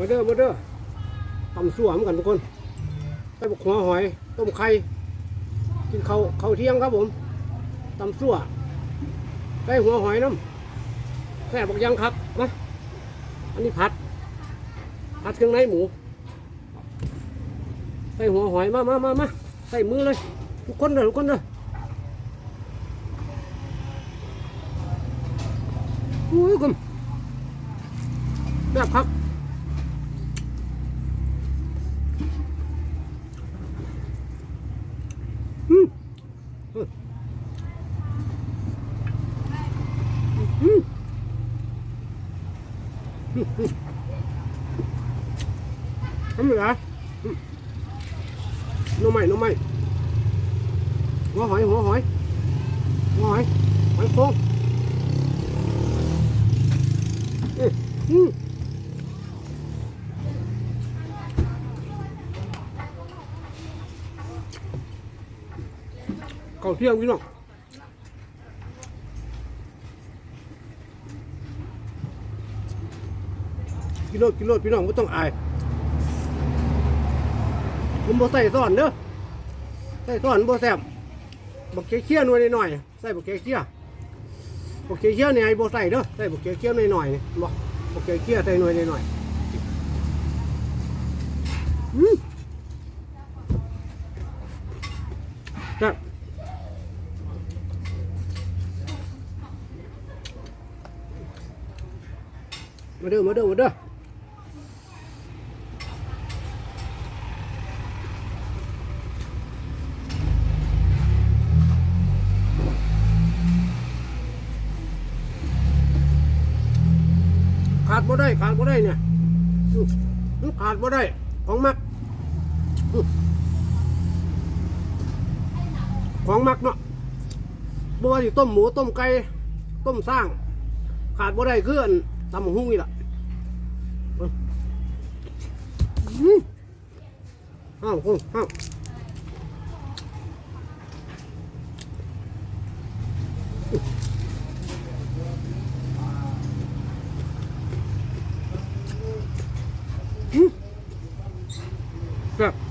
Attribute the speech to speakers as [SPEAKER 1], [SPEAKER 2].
[SPEAKER 1] มาเด้อมาเด้อตำสั่วเหมือนกันทุกคนใส่บกหัวหอย ต้มไข่ กินเข้าวข้าเที่ยงครับผมตำสั่วใส่หัวหอยน้ำแซ่บบักยังครับมาอันนี้ผัด ผัดเครื่องในหมูใส่หัวหอยมามามามาใส่มือเลย ทุกคนเลยทุกคนเลยอุ้ยคุณแบบครับอืมอืมอืมอืมอืม ทำไมล่ะน่อไม้หน่อไม้หัวหอยหัวหอยหัวหอยหอยโค้งอืมอืมข้าเที่ยงพี่น้อง กิโลกิโลพี่น้องไม่ต้องอาย ผมบ่ใส่ซ่อนเด้อใส่ซ่อนบ่แซ่บบักเคี้ยวหน่อยหน่อยๆใส่บักเคี้ยวบักเคี้ยวเนี่ยไอ้บ่ใส่เด้อใส่บักเคี้ยวหน่อยหน่อยๆนี่บ่บักเคี้ยวใส่หน่อยหน่อยๆอืมแซ่บมาเด้อมาเด้อมาเด้อ ขาดบ่ได้ ขาดบ่ได้เนี่ยมันขาดบ่ได้ ของมัก ของมักเนาะบ่ว่าสิต้มหมูต้มไก่ต้มสร้าง ขาดบ่ได้คืออันตำหุ่งนี่ล่ะอื้ออื้ออ้าวคุณอ้าว Все.